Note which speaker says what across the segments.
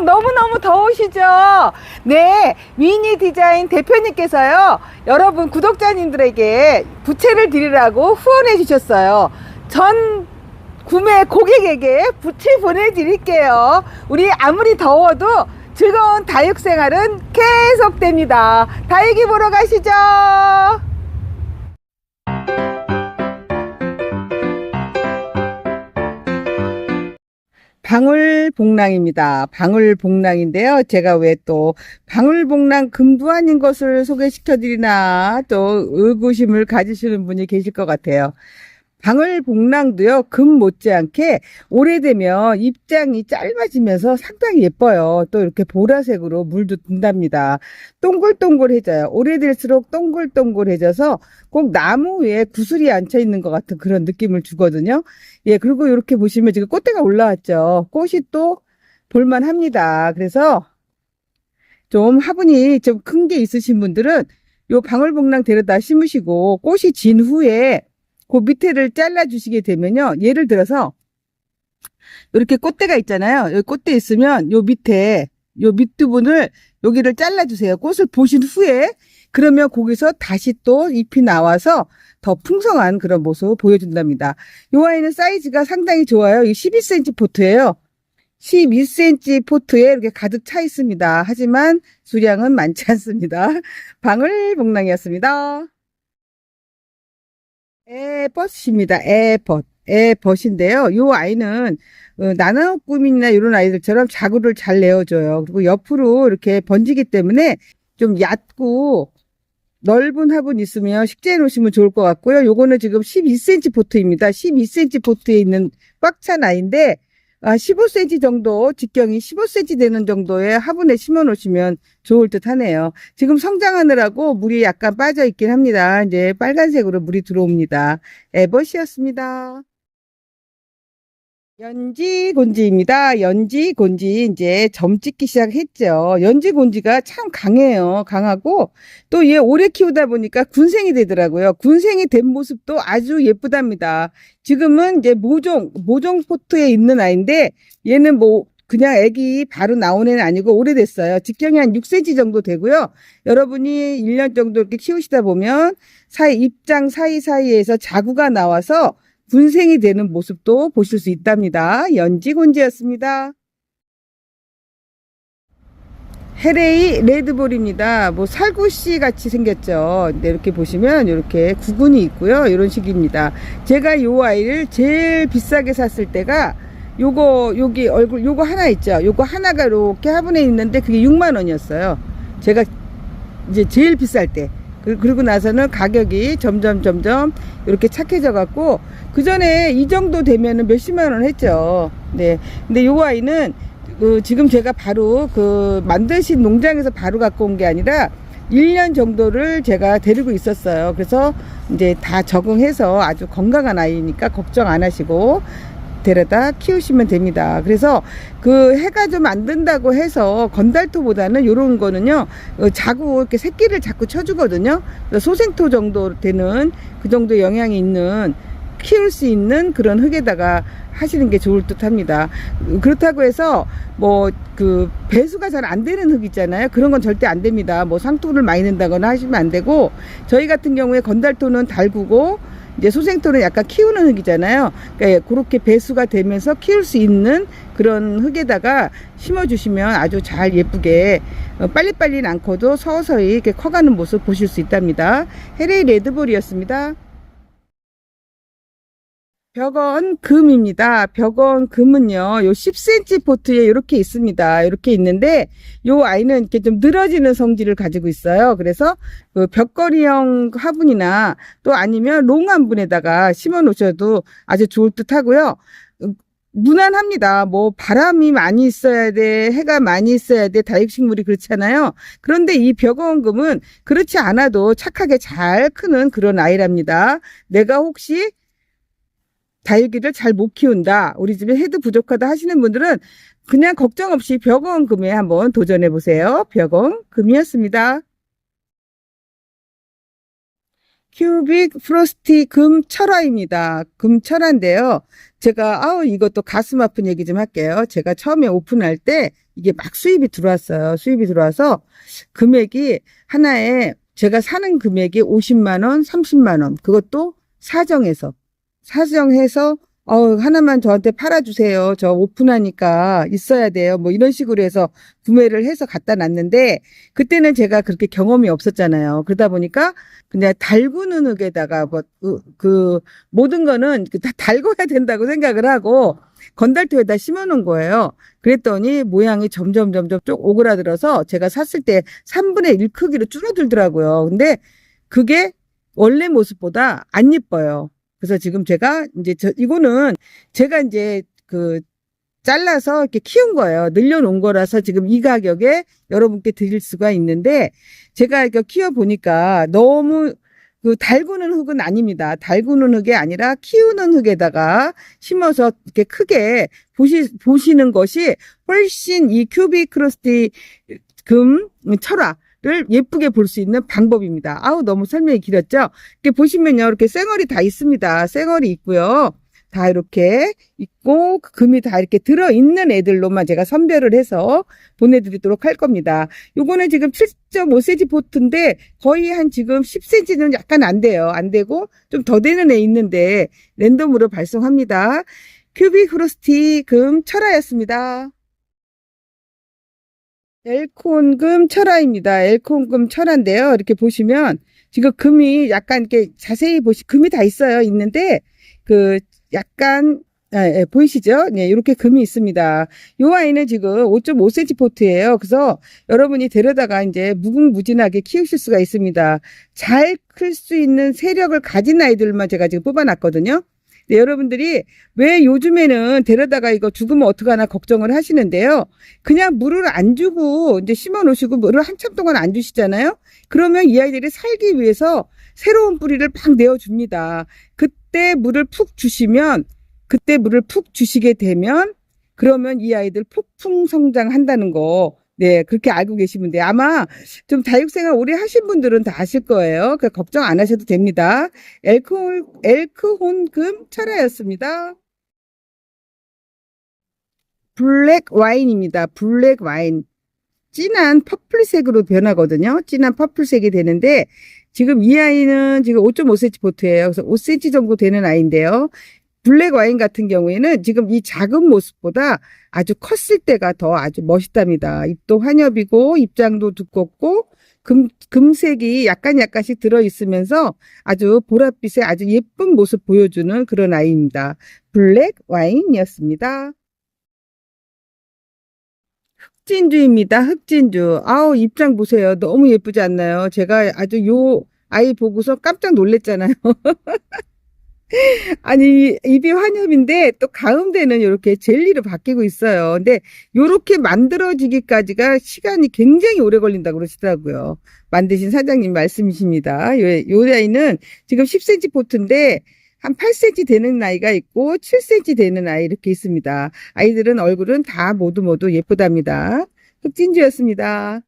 Speaker 1: 너무너무 더우시죠? 네, 위니 디자인 대표님께서요, 여러분 구독자님들에게 부채를 드리라고 후원해 주셨어요. 전 구매 고객에게 부채 보내드릴게요. 우리 아무리 더워도 즐거운 다육 생활은 계속됩니다. 다육이 보러 가시죠. 방울복랑입니다. 방울복랑인데요. 제가 왜 또 방울복랑 금도 아닌 것을 소개시켜 드리나 또 의구심을 가지시는 분이 계실 것 같아요. 방울복랑도요, 금 못지않게 오래되면 입장이 짧아지면서 상당히 예뻐요. 또 이렇게 보라색으로 물도 든답니다. 동글동글해져요. 오래될수록 동글동글해져서 꼭 나무 위에 구슬이 앉혀 있는 것 같은 그런 느낌을 주거든요. 예, 그리고 이렇게 보시면 지금 꽃대가 올라왔죠. 꽃이 또 볼만 합니다. 그래서 좀 화분이 좀 큰 게 있으신 분들은 요 방울복랑 데려다 심으시고 꽃이 진 후에 그 밑에를 잘라 주시게 되면요. 예를 들어서 이렇게 꽃대가 있잖아요. 여기 꽃대 있으면 요 밑에 요 밑부분을 여기를 잘라 주세요. 꽃을 보신 후에 그러면 거기서 다시 또 잎이 나와서 더 풍성한 그런 모습을 보여준답니다. 요 아이는 사이즈가 상당히 좋아요. 이 12cm 포트예요. 12cm 포트에 이렇게 가득 차 있습니다. 하지만 수량은 많지 않습니다. 방울복랑이었습니다. 에벗입니다. 에벗. 에벗인데요. 요 아이는 어, 나나꾸민이나 이런 아이들처럼 자구를 잘 내어줘요. 그리고 옆으로 이렇게 번지기 때문에 좀 얕고 넓은 화분 있으면 식재해 놓으시면 좋을 것 같고요. 요거는 지금 12cm 포트입니다. 12cm 포트에 있는 꽉 찬 아이인데 아, 15cm 정도 직경이 15cm 되는 정도의 화분에 심어 놓으시면 좋을 듯 하네요. 지금 성장하느라고 물이 약간 빠져 있긴 합니다. 이제 빨간색으로 물이 들어옵니다. 에버시였습니다. 연지 곤지입니다. 연지 곤지 이제 점 찍기 시작했죠. 연지 곤지가 참 강해요. 강하고 또 얘 오래 키우다 보니까 군생이 되더라고요. 군생이 된 모습도 아주 예쁘답니다. 지금은 이제 모종 모종 포트에 있는 아이인데 얘는 뭐 그냥 애기 바로 나온 애는 아니고 오래됐어요. 직경이 한 6cm 정도 되고요. 여러분이 1년 정도 이렇게 키우시다 보면 사이 입장 사이사이에서 자구가 나와서 군생이 되는 모습도 보실 수 있답니다. 연지곤지였습니다. 헤레이 레드볼입니다. 뭐 살구씨 같이 생겼죠. 근데 이렇게 보시면 이렇게 구근이 있고요. 이런 식입니다. 제가 요 아이를 제일 비싸게 샀을 때가 요거 여기 얼굴 요거 하나 있죠. 요거 하나가 이렇게 화분에 있는데 그게 6만 원이었어요. 제가 이제 제일 비쌀 때. 그- 그리고 나서는 가격이 점점 점점 이렇게 착해져 갖고 그 전에 이 정도 되면은 몇십만 원 했죠. 네. 근데 요 아이는 그 지금 제가 바로 그 만드신 농장에서 바로 갖고 온 게 아니라 1년 정도를 제가 데리고 있었어요. 그래서 이제 다 적응해서 아주 건강한 아이니까 걱정 안 하시고 데려다 키우시면 됩니다. 그래서 그 해가 좀 안 든다고 해서 건달토보다는 요런 거는요, 어, 자꾸 이렇게 새끼를 자꾸 쳐주거든요. 소생토 정도 되는 그 정도 영향이 있는 키울 수 있는 그런 흙에다가 하시는 게 좋을 듯 합니다. 그렇다고 해서 뭐 그 배수가 잘 안 되는 흙 있잖아요. 그런 건 절대 안 됩니다. 뭐 상토를 많이 낸다거나 하시면 안 되고 저희 같은 경우에 건달토는 달구고 이제 소생토는 약간 키우는 흙이잖아요. 그러니까 그렇게 배수가 되면서 키울 수 있는 그런 흙에다가 심어주시면 아주 잘 예쁘게 어, 빨리빨리 는 않고도 서서히 이렇게 커가는 모습 보실 수 있답니다. 헤레이 레드볼이었습니다. 벽원 금입니다. 벽원 금은요, 요 10cm 포트에 이렇게 있습니다. 이렇게 있는데, 요 아이는 이렇게 좀 늘어지는 성질을 가지고 있어요. 그래서 그 벽걸이형 화분이나 또 아니면 롱 화분에다가 심어 놓으셔도 아주 좋을 듯 하고요. 음, 무난합니다. 뭐 바람이 많이 있어야 돼, 해가 많이 있어야 돼, 다육식물이 그렇잖아요. 그런데 이 벽원금은 그렇지 않아도 착하게 잘 크는 그런 아이랍니다. 내가 혹시 다육이를 잘 못 키운다. 우리 집에 해도 부족하다 하시는 분들은 그냥 걱정 없이 벽원 금에 한번 도전해 보세요. 벽원 금이었습니다. 큐빅 프로스티 금 철화입니다. 금 철화인데요. 제가 아우 이것도 가슴 아픈 얘기 좀 할게요. 제가 처음에 오픈할 때 이게 막 수입이 들어왔어요. 수입이 들어와서 금액이 하나에 제가 사는 금액이 50만 원, 30만 원. 그것도 사정해서 사정해서 어 하나만 저한테 팔아주세요. 저 오픈하니까 있어야 돼요. 뭐 이런 식으로 해서 구매를 해서 갖다 놨는데 그때는 제가 그렇게 경험이 없었잖아요. 그러다 보니까 그냥 달구는 흙에다가 뭐 그 모든 거는 그다 달궈야 된다고 생각을 하고 건달토에다 심어놓은 거예요. 그랬더니 모양이 점점 점점 쭉 오그라들어서 제가 샀을 때 3분의 1 크기로 줄어들더라고요. 근데 그게 원래 모습보다 안 예뻐요. 그래서 지금 제가 이제 저 이거는 제가 이제 그 잘라서 이렇게 키운 거예요. 늘려놓은 거라서 지금 이 가격에 여러분께 드릴 수가 있는데 제가 이거 키워 보니까 너무 그 달구는 흙은 아닙니다. 달구는 흙이 아니라 키우는 흙에다가 심어서 이렇게 크게 보시, 보시는 것이 훨씬 이 큐빅 크로스티 금 철화 를 예쁘게 볼 수 있는 방법입니다. 아우 너무 설명이 길었죠? 이렇게 보시면요. 이렇게 쌩얼이 다 있습니다. 쌩얼이 있고요. 다 이렇게 있고 그 금이 다 이렇게 들어 있는 애들로만 제가 선별을 해서 보내 드리도록 할 겁니다. 요거는 지금 7.5cm 포트인데 거의 한 지금 10cm는 약간 안 돼요. 안 되고 좀 더 되는 애 있는데 랜덤으로 발송합니다. 큐빅 프로스티 금 철화였습니다. 엘콘금 철화입니다. 엘콘금 철화인데요. 이렇게 보시면 지금 금이 약간 이렇게 자세히 보시 금이 다 있어요. 있는데 그 약간 예, 예, 보이시죠? 네, 이렇게 금이 있습니다. 이 아이는 지금 5.5cm 포트예요. 그래서 여러분이 데려다가 이제 무궁무진하게 키우실 수가 있습니다. 잘 클 수 있는 세력을 가진 아이들만 제가 지금 뽑아놨거든요. 네, 여러분들이 왜 요즘에는 데려다가 이거 죽으면 어떡하나 걱정을 하시는데요. 그냥 물을 안 주고 이제 심어 놓으시고 물을 한참 동안 안 주시잖아요. 그러면 이 아이들이 살기 위해서 새로운 뿌리를 막 내어줍니다. 그때 물을 푹 주시면 그때 물을 푹 주시게 되면 그러면 이 아이들 폭풍 성장한다는 거 네, 그렇게 알고 계시면 돼요. 아마 좀 다육생활 오래 하신 분들은 다 아실 거예요. 그 걱정 안 하셔도 됩니다. 엘크홀, 엘크혼금 철화였습니다. 블랙 와인입니다. 블랙 와인. 진한 퍼플색으로 변하거든요. 진한 퍼플색이 되는데 지금 이 아이는 지금 5.5cm 보트예요. 그래서 5cm 정도 되는 아이인데요. 블랙 와인 같은 경우에는 지금 이 작은 모습보다 아주 컸을 때가 더 아주 멋있답니다. 잎도 환엽이고 입장도 두껍고 금, 금색이 약간 약간씩 들어 있으면서 아주 보랏빛의 아주 예쁜 모습 보여주는 그런 아이입니다. 블랙 와인이었습니다. 흑진주입니다. 흑진주. 아우 입장 보세요. 너무 예쁘지 않나요? 제가 아주 요 아이 보고서 깜짝 놀랐잖아요. 아니 입이 환엽인데 또 가운데는 이렇게 젤리로 바뀌고 있어요. 근데 이렇게 만들어지기까지가 시간이 굉장히 오래 걸린다고 그러시더라고요. 만드신 사장님 말씀이십니다. 요, 요 아이는 지금 10cm 포트인데 한 8cm 되는 아이가 있고 7cm 되는 아이 이렇게 있습니다. 아이들은 얼굴은 다 모두 모두 예쁘답니다. 흑진주였습니다.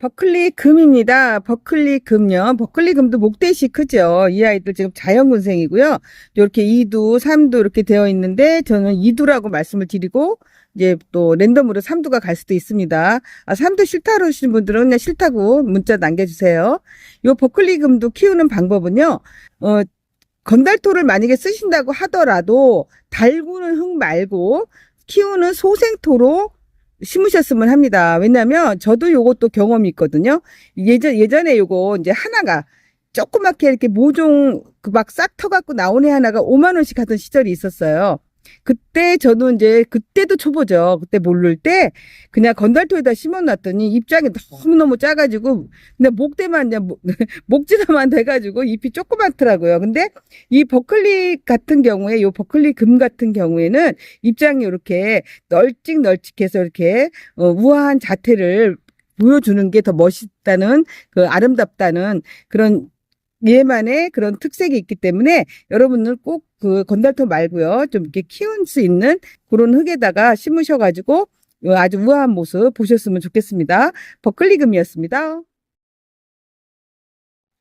Speaker 1: 버클리 금입니다. 버클리 금요. 버클리 금도 목대시 크죠. 이 아이들 지금 자연군생이고요. 이렇게 2두, 3두 이렇게 되어 있는데 저는 2두라고 말씀을 드리고 이제 또 랜덤으로 3두가 갈 수도 있습니다. 아, 3두 싫다 그러시는 분들은 그냥 싫다고 문자 남겨주세요. 요 버클리 금도 키우는 방법은요. 어, 건달토를 만약에 쓰신다고 하더라도 달구는 흙 말고 키우는 소생토로 심으셨으면 합니다. 왜냐면 저도 요것도 경험이 있거든요. 예전, 예전에 요거 이제 하나가 조그맣게 이렇게 모종 그 막 싹 터갖고 나온 애 하나가 5만 원씩 하던 시절이 있었어요. 그때 저도 이제 그때도 초보죠. 그때 모를 때 그냥 건달토에다 심어놨더니 입장이 너무너무 작아지고 근데 목대만 그냥 목- 목지다만 돼가지고 잎이 조그맣더라고요. 근데 이 버클리 같은 경우에 요 버클리 금 같은 경우에는 입장이 이렇게 널찍널찍해서 이렇게 어, 우아한 자태를 보여주는 게 더 멋있다는 그 아름답다는 그런 얘만의 그런 특색이 있기 때문에 여러분들 꼭 그 건달토 말고요. 좀 이렇게 키울 수 있는 그런 흙에다가 심으셔가지고 아주 우아한 모습 보셨으면 좋겠습니다. 버클리금이었습니다.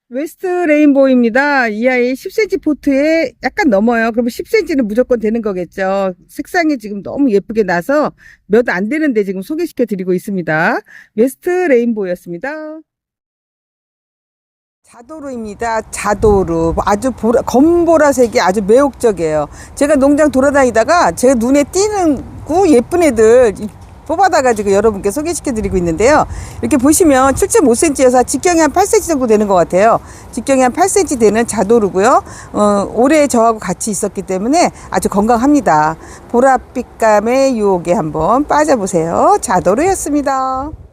Speaker 1: 웨스트 레인보우입니다. 이 아이 10cm 포트에 약간 넘어요. 그러면 10cm는 무조건 되는 거겠죠. 색상이 지금 너무 예쁘게 나서 몇 안 되는데 지금 소개시켜 드리고 있습니다. 웨스트 레인보우였습니다. 자도루입니다. 자도루. 아주 보라, 검보라색이 아주 매혹적이에요. 제가 농장 돌아다니다가 제 눈에 띄는 구 예쁜 애들 뽑아다가지고 여러분께 소개시켜 드리고 있는데요. 이렇게 보시면 7.5cm여서 직경이 한 8cm 정도 되는 것 같아요. 직경이 한 8cm 되는 자도루고요. 어, 올해 저하고 같이 있었기 때문에 아주 건강합니다. 보랏빛감의 유혹에 한번 빠져보세요. 자도루였습니다.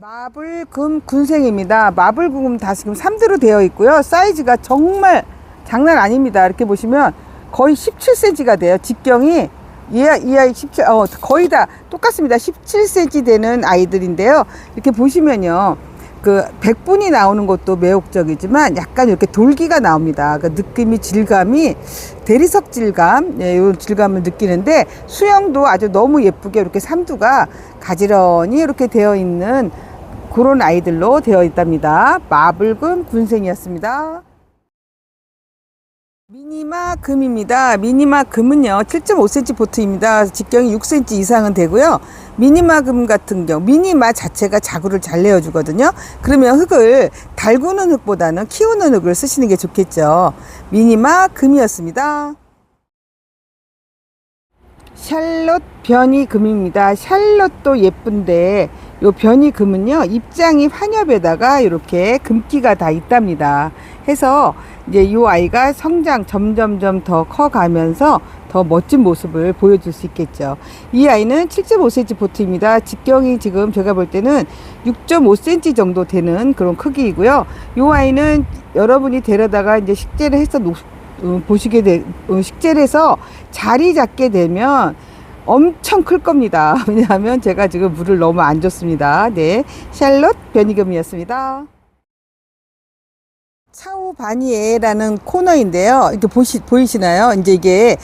Speaker 1: 마블금 군생입니다. 마블금 다 지금 3대로 되어 있고요. 사이즈가 정말 장난 아닙니다. 이렇게 보시면 거의 17cm가 돼요. 직경이 이, 아이- 이 아이 17, 어, 거의 다 똑같습니다. 17cm 되는 아이들인데요. 이렇게 보시면요. 그 백분이 나오는 것도 매혹적이지만 약간 이렇게 돌기가 나옵니다. 그 느낌이 질감이 대리석 질감, 예, 이 질감을 느끼는데 수영도 아주 너무 예쁘게 이렇게 삼두가 가지런히 이렇게 되어 있는 그런 아이들로 되어 있답니다. 마블금 군생이었습니다. 미니마 금입니다. 미니마 금은요, 7.5cm 보트입니다. 직경이 6cm 이상은 되고요. 미니마 금 같은 경우, 미니마 자체가 자구를 잘 내어주거든요. 그러면 흙을 달구는 흙보다는 키우는 흙을 쓰시는 게 좋겠죠. 미니마 금이었습니다. 샬롯 변이 금입니다. 샬롯도 예쁜데 요 변이 금은요 입장이 환엽에다가 이렇게 금기가 다 있답니다. 해서 이제 요 아이가 성장 점점점 더 커가면서 더 멋진 모습을 보여줄 수 있겠죠. 이 아이는 7.5cm 보트입니다. 직경이 지금 제가 볼 때는 6.5cm 정도 되는 그런 크기이고요. 요 아이는 여러분이 데려다가 이제 식재를 해서 놓, 어, 보시게 되, 어, 식재를 해서 자리 잡게 되면 엄청 클 겁니다. 왜냐하면 제가 지금 물을 너무 안 줬습니다. 네. 샬롯 변이금이었습니다. 차우 바니에라는 코너인데요. 이렇게 보시, 보이시나요? 이제 이게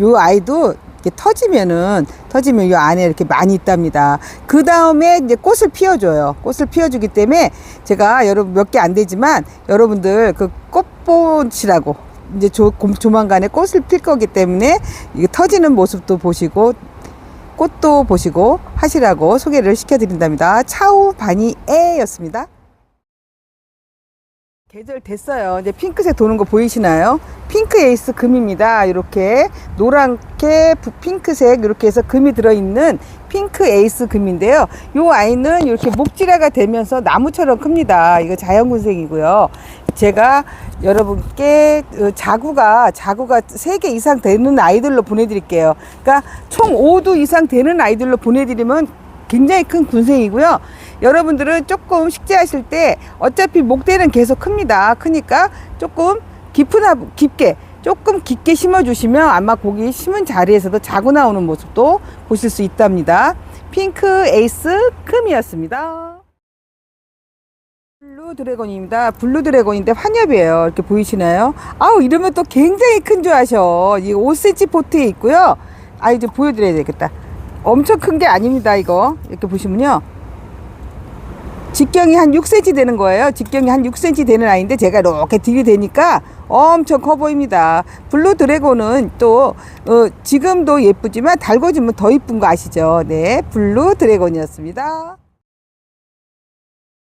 Speaker 1: 요 아이도 이렇게 터지면은 터지면 요 안에 이렇게 많이 있답니다. 그 다음에 이제 꽃을 피워줘요. 꽃을 피워주기 때문에 제가 여러분 몇 개 안 되지만 여러분들 그 꽃꽃이라고 이제 조, 곰- 조만간에 꽃을 필 거기 때문에 이게 터지는 모습도 보시고 꽃도 보시고 하시라고 소개를 시켜드린답니다. 차우 바니에였습니다. 계절 됐어요. 이제 핑크색 도는 거 보이시나요? 핑크 에이스 금입니다. 이렇게 노랗게 부- 핑크색 이렇게 해서 금이 들어있는 핑크 에이스 금인데요. 요 아이는 이렇게 목지라가 되면서 나무처럼 큽니다. 이거 자연군생이고요. 제가 여러분께 어, 자구가 자구가 3개 이상 되는 아이들로 보내드릴게요. 그러니까 총 5두 이상 되는 아이들로 보내드리면 굉장히 큰 군생이고요. 여러분들은 조금 식재하실 때 어차피 목대는 계속 큽니다. 크니까 조금 깊은 화 깊게 조금 깊게 심어주시면 아마 고기 심은 자리에서도 자고 나오는 모습도 보실 수 있답니다. 핑크 에이스 금이었습니다. 블루 드래곤입니다. 블루 드래곤인데 환엽이에요. 이렇게 보이시나요? 아우 이러면 또 굉장히 큰 줄 아셔. 이 5cm 포트에 있고요. 아 이제 보여드려야 되겠다. 엄청 큰 게 아닙니다. 이거 이렇게 보시면요. 직경이 한 6cm 되는 거예요. 직경이 한 6cm 되는 아이인데 제가 이렇게 들이대니까 엄청 커 보입니다. 블루 드래곤은 또 어, 지금도 예쁘지만 달궈지면 더 이쁜 거 아시죠? 네, 블루 드래곤이었습니다.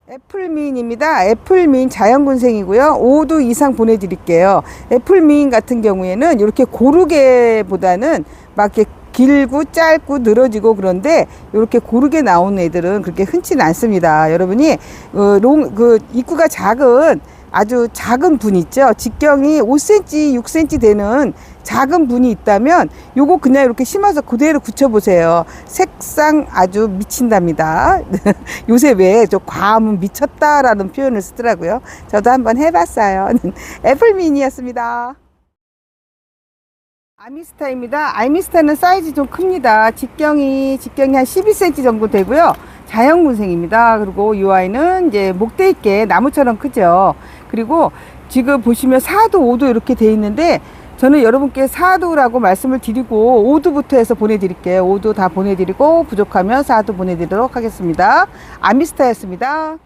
Speaker 1: 애플민입니다. 애플민 자연군생이고요. 5두 이상 보내드릴게요. 애플민 같은 경우에는 이렇게 고르게보다는 막 이렇게 길고 짧고 늘어지고 그런데 이렇게 고르게 나오는 애들은 그렇게 흔치는 않습니다. 여러분이 어, 롱, 그 입구가 작은 아주 작은 분 있죠. 직경이 5cm, 6cm 되는 작은 분이 있다면 요거 그냥 이렇게 심어서 그대로 굳혀보세요. 색상 아주 미친답니다. 요새 왜 저 과음은 미쳤다라는 표현을 쓰더라고요. 저도 한번 해봤어요. 애플민이었습니다. 아미스타입니다. 아미스타는 사이즈 좀 큽니다. 직경이 직경이 한 12cm 정도 되고요. 자연군생입니다. 그리고 이 아이는 이제 목대 있게 나무처럼 크죠. 그리고 지금 보시면 4도, 5도 이렇게 돼 있는데 저는 여러분께 4도라고 말씀을 드리고 5도부터 해서 보내드릴게요. 5도 다 보내드리고 부족하면 4도 보내드리도록 하겠습니다. 아미스타였습니다.